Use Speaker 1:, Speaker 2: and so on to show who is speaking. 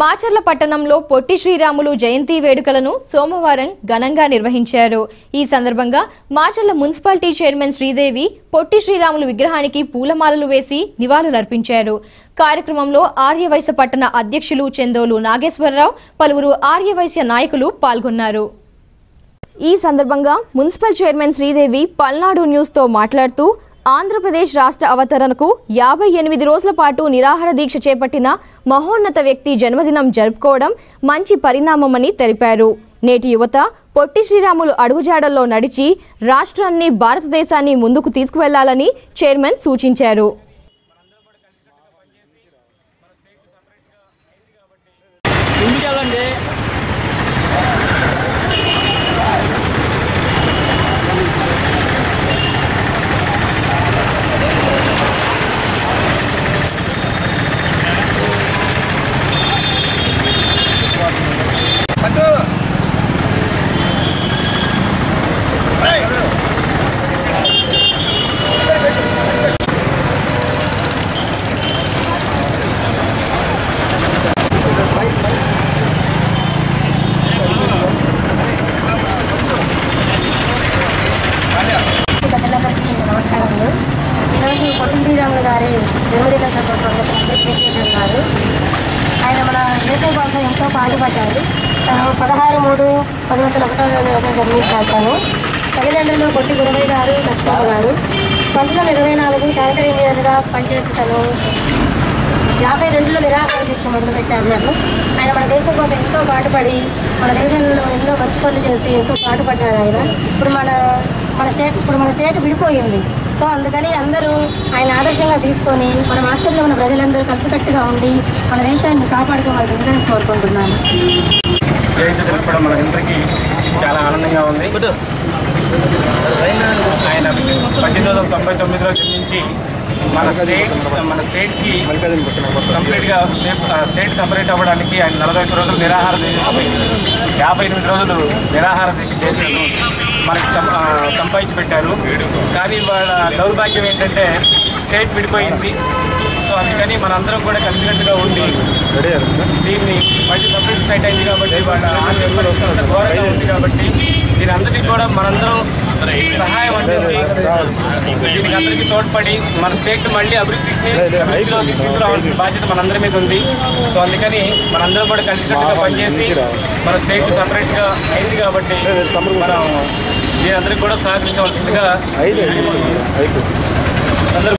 Speaker 1: మాచర్ల పట్టణంలో పొట్టి శ్రీరాములు జయంతి వేడుకలను సోమవారం ఘనంగా నిర్వహించారు. ఈ సందర్భంగా మాచర్ల మున్సిపాలిటీ చైర్మన్ శ్రీదేవి పొట్టి శ్రీరాములు విగ్రహానికి పూలమాలలు వేసి నివాళులర్పించారు. కార్యక్రమంలో ఆర్యవైశ్య పట్టణ అధ్యక్షులు చందోలు నాగేశ్వరరావు పలువురు ఆర్యవైశ్య నాయకులు పాల్గొన్నారు. ఈ సందర్భంగా మున్సిపల్ చైర్మన్ శ్రీదేవి పల్నాడు న్యూస్తో మాట్లాడుతూ ఆంధ్రప్రదేశ్ రాష్ట్ర అవతరణకు యాభై ఎనిమిది రోజుల పాటు నిరాహార దీక్ష చేపట్టిన మహోన్నత వ్యక్తి జన్మదినం జరుపుకోవడం మంచి పరిణామమని తెలిపారు. నేటి యువత పొట్టి శ్రీరాములు అడుగుజాడల్లో నడిచి రాష్ట్రాన్ని భారతదేశాన్ని ముందుకు తీసుకువెళ్ళాలని చైర్మన్ సూచించారు.
Speaker 2: ముందుకెళ్ళండి
Speaker 3: పెద్దలందరికీ నమస్కారములు ఈరోజు పొట్టి శ్రీరాములు గారి జన్మదిన సందర్భంగా ఆయన మన దేశం కోసం ఎంతో పాటుపడ్డారు తను పదహారు మూడు పది వందల ఒకటో జన్మించారు తను. తల్లిదండ్రులు పొట్టి గురవయ్య గారు లక్ష్మణ గారు పంతొమ్మిది వందల ఇరవై నాలుగు శానిటరీ ఇంజనీర్గా పనిచేసి తను యాభై రెండులో నిరాహార దీక్ష మొదలుపెట్టారు తను ఆయన మన దేశం కోసం ఎంతో పాటుపడి మన దేశంలో ఎన్నో మంచి పనులు చేసి ఎంతో పాటుపడ్డారు ఆయన. ఇప్పుడు మన మన స్టేట్ ఇప్పుడు మన స్టేట్ విడిపోయింది. సో అందుకని అందరూ ఆయన ఆదర్శంగా తీసుకొని మన రాష్ట్రంలో ఉన్న ప్రజలందరూ కలిసికట్టుగా ఉండి మన దేశాన్ని కాపాడుకోవాల్సిందని కోరుకుంటున్నాను.
Speaker 4: జయంతి జరపడం మనందరికీ చాలా ఆనందంగా ఉంది. ఆయన పద్దెనిమిది వందల తొంభై తొమ్మిదిలో జన్మించి మన స్టేట్ మన స్టేట్కి కంప్లీట్గా స్టేట్ స్టేట్ సపరేట్ అవ్వడానికి ఆయన నలభై ఒక్క రోజులు నిరాహార దీక్ష యాభై ఎనిమిది రోజులు నిరాహార దీక్ష చేశారు. మనకి సం- సంపాదించి పెట్టారు. కానీ వాళ్ళ దౌర్భాగ్యం ఏంటంటే స్టేట్ విడిపోయింది. సో అందుకని మనందరం కూడా కలిసినట్టుగా ఉండి దీన్ని మళ్ళీ సపరేట్ స్టేట్ అయింది కాబట్టి వాళ్ళ ఆశయం ఘోరంగా ఉంది కాబట్టి దీని అందరికీ కూడా మనందరం సహాయం అందించి దీనికి అందరికీ తోడ్పడి మన స్టేట్ మళ్ళీ అభివృద్ధికి అభివృద్ధిలోకి తీసుకురావాల్సిన బాధ్యత మనందరి మీద ఉంది. సో అందుకని మనందరం కూడా కలిసికట్టుగా పనిచేసి మన స్టేట్ సపరేట్గా అయింది కాబట్టి మనం మీ అందరికీ కూడా సహకరించవలసిందిగా